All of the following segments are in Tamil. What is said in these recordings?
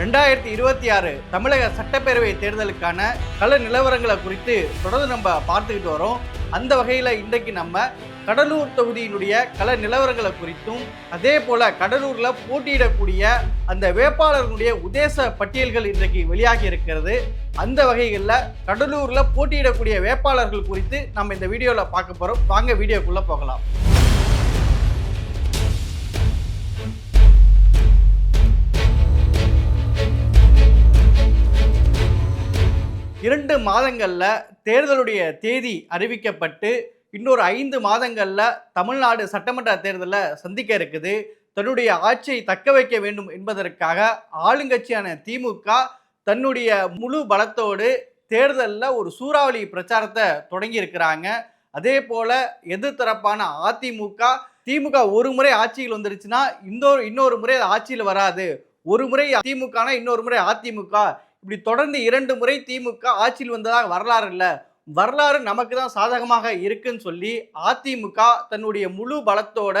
ரெண்டாயிரத்தி இருபத்தி ஆறு தமிழக சட்டப்பேரவை தேர்தலுக்கான கள நிலவரங்களை குறித்து தொடர்ந்து நம்ம பார்த்துக்கிட்டு வரோம். அந்த வகையில் இன்றைக்கு நம்ம கடலூர் தொகுதியினுடைய கள நிலவரங்களை குறித்தும் அதே போல் கடலூரில் போட்டியிடக்கூடிய அந்த வேட்பாளர்களுடைய உதேச பட்டியல்கள் இன்றைக்கு வெளியாகி இருக்கிறது. அந்த வகைகளில் கடலூரில் போட்டியிடக்கூடிய வேட்பாளர்கள் குறித்து நம்ம இந்த வீடியோவில் பார்க்க போகிறோம் வாங்க வீடியோக்குள்ளே போகலாம். இரண்டு மாதங்களில் தேர்தலுடைய தேதி அறிவிக்கப்பட்டு இன்னொரு ஐந்து மாதங்களில் தமிழ்நாடு சட்டமன்ற தேர்தலில் சந்திக்க இருக்குது. தன்னுடைய ஆட்சியை தக்க வைக்க வேண்டும் என்பதற்காக ஆளுங்கட்சியான திமுக தன்னுடைய முழு பலத்தோடு தேர்தலில் ஒரு சூறாவளி பிரச்சாரத்தை தொடங்கியிருக்கிறாங்க அதே போல் எதிர்த்தரப்பான அதிமுக திமுக ஒரு முறை ஆட்சியில் வந்துருச்சுன்னா இன்னொரு இன்னொரு முறை அது ஆட்சியில் வராது. ஒரு முறை திமுகனா இன்னொரு முறை அதிமுக. இப்படி தொடர்ந்து இரண்டு முறை திமுக ஆட்சியில் வந்ததாக வரலாறு இல்லை. வரலாறு நமக்கு தான் சாதகமாக இருக்குன்னு சொல்லி அதிமுக தன்னுடைய முழு பலத்தோட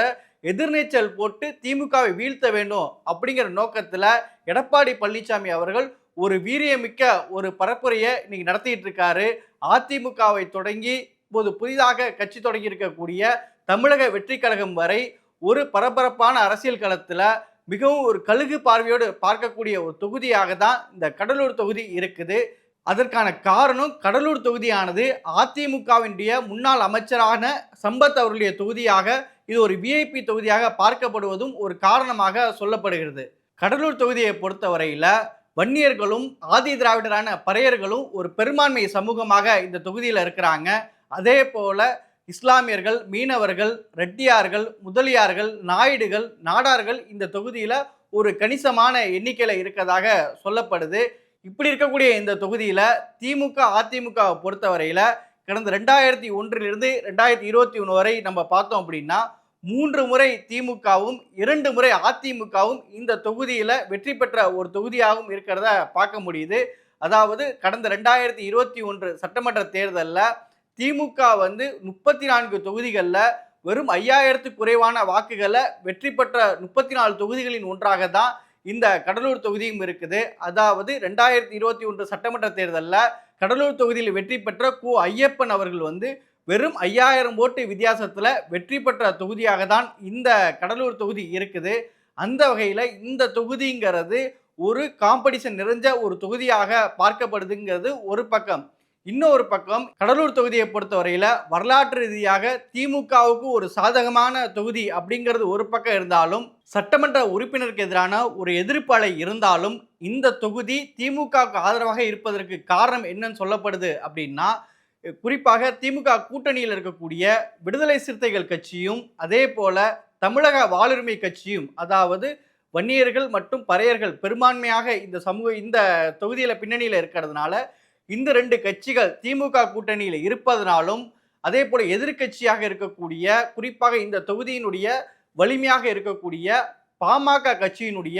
எதிர்நீச்சல் போட்டு திமுகவை வீழ்த்த வேண்டும் அப்படிங்கிற நோக்கத்தில் எடப்பாடி பழனிசாமி அவர்கள் ஒரு வீரியமிக்க ஒரு பரப்புரையை இன்னைக்கு நடத்திட்டு இருக்காரு. அதிமுகவை தொடங்கி இப்போது புதிதாக கட்சி தொடங்கி இருக்கக்கூடிய தமிழக வெற்றி கழகம் வரை ஒரு பரபரப்பான அரசியல் களத்தில் மிகவும் ஒரு கழுகு பார்வையோடு பார்க்கக்கூடிய ஒரு தொகுதியாக தான் இந்த கடலூர் தொகுதி இருக்குது. அதற்கான காரணம் கடலூர் தொகுதியானது அதிமுகவினுடைய முன்னாள் அமைச்சரான சம்பத் அவருடைய தொகுதியாக இது ஒரு விஐபி தொகுதியாக பார்க்கப்படுவதும் ஒரு காரணமாக சொல்லப்படுகிறது. கடலூர் தொகுதியை பொறுத்தவரையில் வன்னியர்களும் ஆதி திராவிடரான பறையர்களும் ஒரு பெரும்பான்மை சமூகமாக இந்த தொகுதியில் இருக்கிறாங்க. அதே போல் இஸ்லாமியர்கள் மீனவர்கள் ரெட்டியார்கள் முதலியார்கள் நாயுடுகள் நாடார்கள் இந்த தொகுதியில் ஒரு கணிசமான எண்ணிக்கையில் இருக்கதாக சொல்லப்படுது. இப்படி இருக்கக்கூடிய இந்த தொகுதியில் திமுக அதிமுக பொறுத்தவரையில் கடந்த ரெண்டாயிரத்தி ஒன்றிலிருந்து ரெண்டாயிரத்தி இருபத்தி ஒன்று வரை நம்ம பார்த்தோம் அப்படின்னா மூன்று முறை திமுகவும் இரண்டு முறை அதிமுகவும் இந்த தொகுதியில் வெற்றி பெற்ற ஒரு தொகுதியாகவும் இருக்கிறத பார்க்க முடியுது. அதாவது கடந்த ரெண்டாயிரத்தி இருபத்தி ஒன்று சட்டமன்ற தேர்தலில் திமுக வந்து முப்பத்தி நான்கு தொகுதிகளில் வெறும் ஐயாயிரத்து குறைவான வாக்குகளை வெற்றி பெற்ற முப்பத்தி நாலு தொகுதிகளின் ஒன்றாக தான் இந்த கடலூர் தொகுதியும் இருக்குது. அதாவது ரெண்டாயிரத்தி இருபத்தி ஒன்று சட்டமன்ற தேர்தலில் கடலூர் தொகுதியில் வெற்றி பெற்ற கு ஐயப்பன் அவர்கள் வந்து வெறும் ஐயாயிரம் ஓட்டு வித்தியாசத்தில் வெற்றி பெற்ற தொகுதியாக தான் இந்த கடலூர் தொகுதி இருக்குது. அந்த வகையில் இந்த தொகுதிங்கிறது ஒரு காம்படிஷன் நிறைஞ்ச ஒரு தொகுதியாக பார்க்கப்படுதுங்கிறது ஒரு பக்கம். இன்னொரு பக்கம் கடலூர் தொகுதியை பொறுத்தவரையில் வரலாற்று ரீதியாக திமுகவுக்கு ஒரு சாதகமான தொகுதி அப்படிங்கிறது ஒரு பக்கம் இருந்தாலும் சட்டமன்ற உறுப்பினருக்கு எதிரான ஒரு எதிர்ப்பாளை இருந்தாலும் இந்த தொகுதி திமுகவுக்கு ஆதரவாக இருப்பதற்கு காரணம் என்னன்னு சொல்லப்படுது அப்படின்னா குறிப்பாக திமுக கூட்டணியில் இருக்கக்கூடிய விடுதலை சிறுத்தைகள் கட்சியும் அதே போல தமிழக வாளுரிமை கட்சியும் அதாவது வன்னியர்கள் மற்றும் பறையர்கள் பெரும்பான்மையாக இந்த சமூக இந்த தொகுதியில் பின்னணியில் இருக்கிறதுனால இந்த ரெண்டு கட்சிகள் திமுக கூட்டணியில் இருப்பதனாலும் அதே போல எதிர்கட்சியாக இருக்கக்கூடிய குறிப்பாக இந்த தொகுதியினுடைய வலிமையாக இருக்கக்கூடிய பாமக கட்சியினுடைய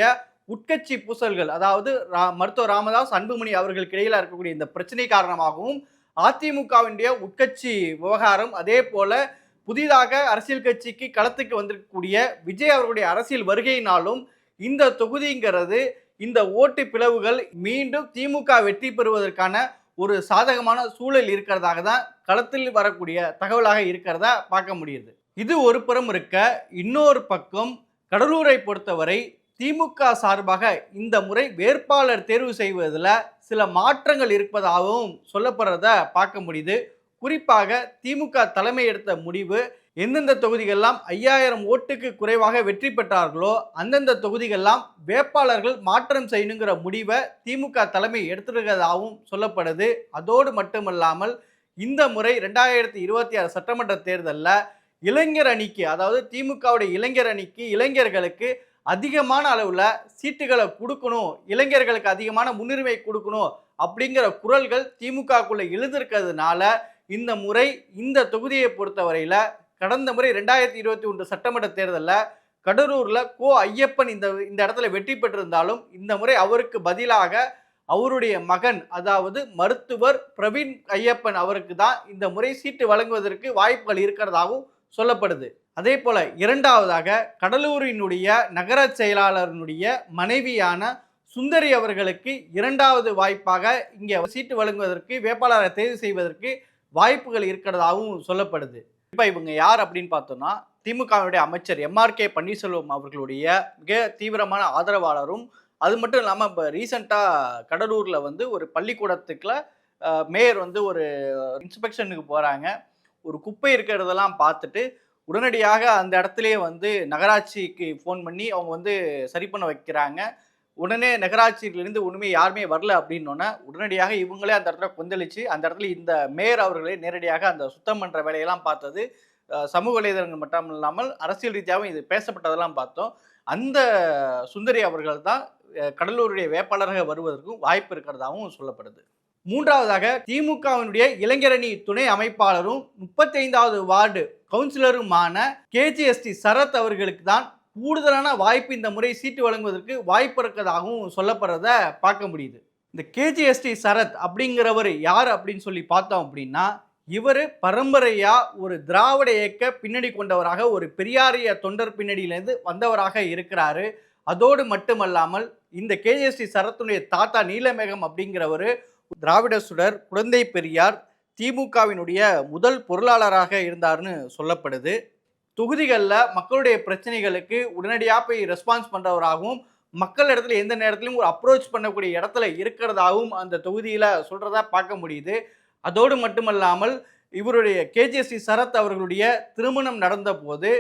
உட்கட்சி பூசல்கள் அதாவது ரா- மருத்துவர் ராமதாஸ் அன்புமணி அவர்களுக்கு இடையில இருக்கக்கூடிய இந்த பிரச்சனை காரணமாகவும் அதிமுகவினுடைய உட்கட்சி விவகாரம் அதே போல புதிதாக அரசியல் கட்சிக்கு களத்துக்கு வந்திருக்கக்கூடிய விஜய் அவர்களுடைய அரசியல் வருகையினாலும் இந்த தொகுதிங்கிறது இந்த ஓட்டு பிளவுகள் மீண்டும் திமுக வெற்றி பெறுவதற்கான ஒரு சாதகமான சூழல் இருக்கிறதாக தான் களத்தில் வரக்கூடிய தகவலாக இருக்கிறதா பார்க்க முடியுது. இது ஒரு புறம் இருக்க இன்னொரு பக்கம் கடலூரை பொறுத்தவரை திமுக சார்பாக இந்த முறை வேட்பாளர் தேர்வு செய்வதில் சில மாற்றங்கள் இருப்பதாகவும் சொல்லப்படுறத பார்க்க முடியுது. குறிப்பாக திமுக தலைமை எடுத்த முடிவு எந்தெந்த தொகுதிகள்லாம் ஐயாயிரம் ஓட்டுக்கு குறைவாக வெற்றி பெற்றார்களோ அந்தந்த தொகுதிகள்லாம் வேட்பாளர்கள் மாற்றம் செய்யணுங்கிற முடிவை திமுக தலைமை எடுத்திருக்கிறதாகவும் சொல்லப்படுது. அதோடு மட்டுமல்லாமல் இந்த முறை ரெண்டாயிரத்தி இருபத்தி ஆறு சட்டமன்ற தேர்தலில் இளைஞர் அணிக்கு அதாவது திமுகவுடைய இளைஞர் அணிக்கு இளைஞர்களுக்கு அதிகமான அளவில் சீட்டுகளை கொடுக்கணும் இளைஞர்களுக்கு அதிகமான முன்னுரிமை கொடுக்கணும் அப்படிங்கிற குரல்கள் திமுகக்குள்ளே எழுந்திருக்கிறதுனால இந்த முறை இந்த தொகுதியை பொறுத்தவரையில் கடந்த முறை ரெண்டாயிரத்தி இருபத்தி ஒன்று சட்டமன்ற தேர்தலில் கடலூரில் கோ ஐயப்பன் இந்த இந்த இடத்துல வெற்றி பெற்றிருந்தாலும் இந்த முறை அவருக்கு பதிலாக அவருடைய மகன் அதாவது மருத்துவர் பிரவீன் ஐயப்பன் அவருக்கு தான் இந்த முறை சீட்டு வழங்குவதற்கு வாய்ப்புகள் இருக்கிறதாகவும் சொல்லப்படுது. அதே போல இரண்டாவதாக கடலூரினுடைய நகர செயலாளரினுடைய மனைவியான சுந்தரி அவர்களுக்கு இரண்டாவது வாய்ப்பாக இங்கே சீட்டு வழங்குவதற்கு வேட்பாளரை தேர்வு செய்வதற்கு வாய்ப்புகள் இருக்கிறதாகவும் சொல்லப்படுது. இப்போ இவங்க யார் அப்படின்னு பார்த்தோம்னா திமுகவுடைய அமைச்சர் எம்ஆர்கே பன்னீர்செல்வம் அவர்களுடைய மிக தீவிரமான ஆதரவாளரும் அது மட்டும் இல்லாமல் இப்போ ரீசெண்டாக கடலூரில் வந்து ஒரு பள்ளிக்கூடத்துக்குள்ள மேயர் வந்து ஒரு இன்ஸ்பெக்ஷனுக்கு போகிறாங்க ஒரு குப்பை இருக்கிறதெல்லாம் பார்த்துட்டு உடனடியாக அந்த இடத்துலையே வந்து நகராட்சிக்கு ஃபோன் பண்ணி அவங்க வந்து சரி பண்ண வைக்கிறாங்க. உடனே நகராட்சியிலிருந்து ஒன்றுமே யாருமே வரல அப்படின்னோடனே உடனடியாக இவங்களே அந்த இடத்துல கொந்தளிச்சு அந்த இடத்துல இந்த மேயர் அவர்களே நேரடியாக அந்த சுத்தம் பண்ணுற வேலையெல்லாம் பார்த்தது சமூக வலைதளங்கள் மட்டும் இல்லாமல் அரசியல் ரீதியாகவும் இது பேசப்பட்டதெல்லாம் பார்த்தோம். அந்த சுந்தரி அவர்கள் தான் கடலூருடைய வேட்பாளராக வருவதற்கும் வாய்ப்பு இருக்கிறதாகவும் சொல்லப்படுது. மூன்றாவதாக திமுகவினுடைய இளைஞரணி துணை அமைப்பாளரும் முப்பத்தைந்தாவது வார்டு கவுன்சிலருமான கேஜிஎஸ்டி சரத் அவர்களுக்கு தான் கூடுதலான வாய்ப்பு இந்த முறை சீட்டு வழங்குவதற்கு வாய்ப்பு இருக்கிறதாகவும் சொல்லப்படுறத பார்க்க முடியுது. இந்த கேஜிஎஸ்டி சரத் அப்படிங்கிறவர் யார் அப்படின்னு சொல்லி பார்த்தோம் அப்படின்னா இவர் பரம்பரையாக ஒரு திராவிட இயக்க பின்னணி கொண்டவராக ஒரு பெரியாரிய தொண்டர் பின்னணியிலேருந்து வந்தவராக இருக்கிறாரு. அதோடு மட்டுமல்லாமல் இந்த கேஜிஎஸ்டி சரத்துடைய தாத்தா நீலமேகம் அப்படிங்கிறவர் திராவிட சுடர் குழந்தை பெரியார் திமுகவினுடைய முதல் பொருளாளராக இருந்தார்னு சொல்லப்படுது. தொகுதிகளில் மக்களுடைய பிரச்சனைகளுக்கு உடனடியாக போய் ரெஸ்பான்ஸ் பண்ணுறவராகவும் மக்கள் இடத்துல எந்த நேரத்திலும் ஒரு அப்ரோச் பண்ணக்கூடிய இடத்துல இருக்கிறதாகவும் அந்த தொகுதியில் சொல்கிறதா பார்க்க முடியுது. அதோடு மட்டுமல்லாமல் இவருடைய கேஜிஎஸ்சி சரத் அவர்களுடைய திருமணம் நடந்த போது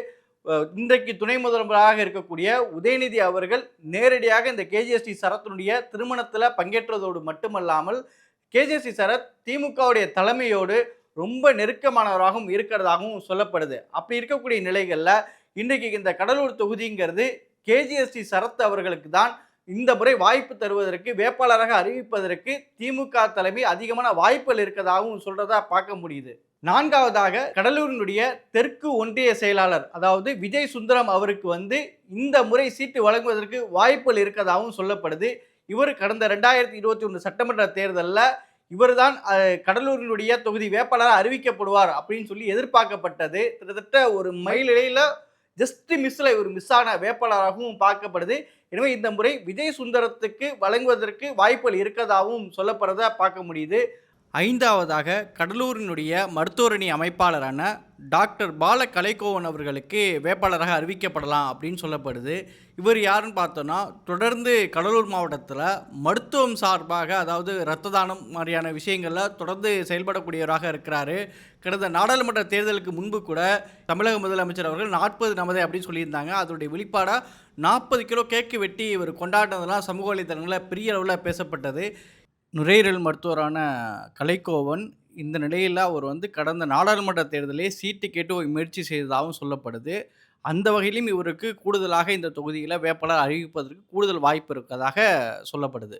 இன்றைக்கு துணை முதல்வராக இருக்கக்கூடிய உதயநிதி அவர்கள் நேரடியாக இந்த கேஜிஎஸ்டி சரத்தினுடைய திருமணத்தில் பங்கேற்றதோடு மட்டுமல்லாமல் கேஜிஎஸ்டி சரத் திமுகவுடைய தலைமையோடு ரொம்ப நெருக்கமானவராகவும் இருக்கிறதாகவும் சொல்லப்படுது. அப்படி இருக்கக்கூடிய நிலைகளில் இன்றைக்கு இந்த கடலூர் தொகுதிங்கிறது கேஜிஎஸ்டி சரத் அவர்களுக்கு தான் இந்த முறை வாய்ப்பு தருவதற்கு வேட்பாளராக அறிவிப்பதற்கு திமுக தலைமை அதிகமான வாய்ப்புகள் இருக்கிறதாகவும் சொல்றதா பார்க்க முடியுது. நான்காவதாக கடலூரினுடைய தெற்கு ஒன்றிய செயலாளர் அதாவது விஜய் சுந்தரம் அவருக்கு வந்து இந்த முறை சீட்டு வழங்குவதற்கு வாய்ப்புகள் இருக்கதாகவும் சொல்லப்படுது. இவர் கடந்த ரெண்டாயிரத்தி இருபத்தி ஒன்று சட்டமன்ற தேர்தலில் இவர்தான் அஹ், கடலூரினுடைய தொகுதி வேட்பாளராக அறிவிக்கப்படுவார் அப்படின்னு சொல்லி எதிர்பார்க்கப்பட்டது. கிட்டத்தட்ட ஒரு மயிலிடையில ஜஸ்ட் மிஸ்ஸில் இவர் மிஸ் ஆன வேட்பாளராகவும் பார்க்கப்படுது. எனவே இந்த முறை விஜய் சுந்தரத்துக்கு வழங்குவதற்கு வாய்ப்புகள் இருக்கதாகவும் சொல்லப்படுறதா பார்க்க முடியுது. ஐந்தாவதாக கடலூரினுடைய மருத்துவரணி அமைப்பாளரான டாக்டர் பால கலைக்கோவன் அவர்களுக்கு வேட்பாளராக அறிவிக்கப்படலாம் அப்படின்னு சொல்லப்படுது. இவர் யாருன்னு பார்த்தோன்னா தொடர்ந்து கடலூர் மாவட்டத்தில் மருத்துவம் சார்பாக அதாவது இரத்த தானம் மாதிரியான விஷயங்களில் தொடர்ந்து செயல்படக்கூடியவராக இருக்கிறாரு. கடந்த நாடாளுமன்ற தேர்தலுக்கு முன்பு கூட தமிழக முதலமைச்சர் அவர்கள் நாற்பது நமதே அப்படின்னு சொல்லியிருந்தாங்க. அதனுடைய வெளிப்பாடாக நாற்பது கிலோ கேக்கு வெட்டி இவர் கொண்டாடினதெல்லாம் சமூக வலைதளங்களில் பெரிய அளவில் பேசப்பட்டது. நுரையீரல் மருத்துவரான கலைக்கோவன் இந்த நிலையில் அவர் வந்து கடந்த நாடாளுமன்ற தேர்தலே சீட்டு கேட்டு முயற்சி செய்ததாகவும் சொல்லப்படுது. அந்த வகையிலும் இவருக்கு கூடுதலாக இந்த தொகுதியில் வேட்பாளர் அறிவிப்பதற்கு கூடுதல் வாய்ப்பு இருக்கதாக சொல்லப்படுது.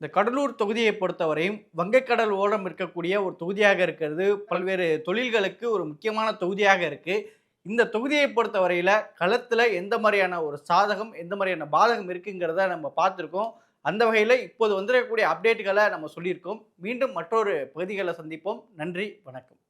இந்த கடலூர் தொகுதியை பொறுத்தவரையும் வங்கக்கடல் ஓரம் இருக்கக்கூடிய ஒரு தொகுதியாக இருக்கிறது. பல்வேறு தொழில்களுக்கு ஒரு முக்கியமான தொகுதியாக இருக்குது இந்த தொகுதியை பொறுத்தவரையில் களத்தில் எந்த மாதிரியான ஒரு சாதகம் எந்த மாதிரியான பாதகம் இருக்குங்கிறத நம்ம பார்த்துருக்கோம். அந்த வகையில் இப்போது வந்திருக்கக்கூடிய அப்டேட்டுகளை நம்ம சொல்லியிருக்கோம். மீண்டும் மற்றொரு பகுதிகளை சந்திப்போம். நன்றி வணக்கம்.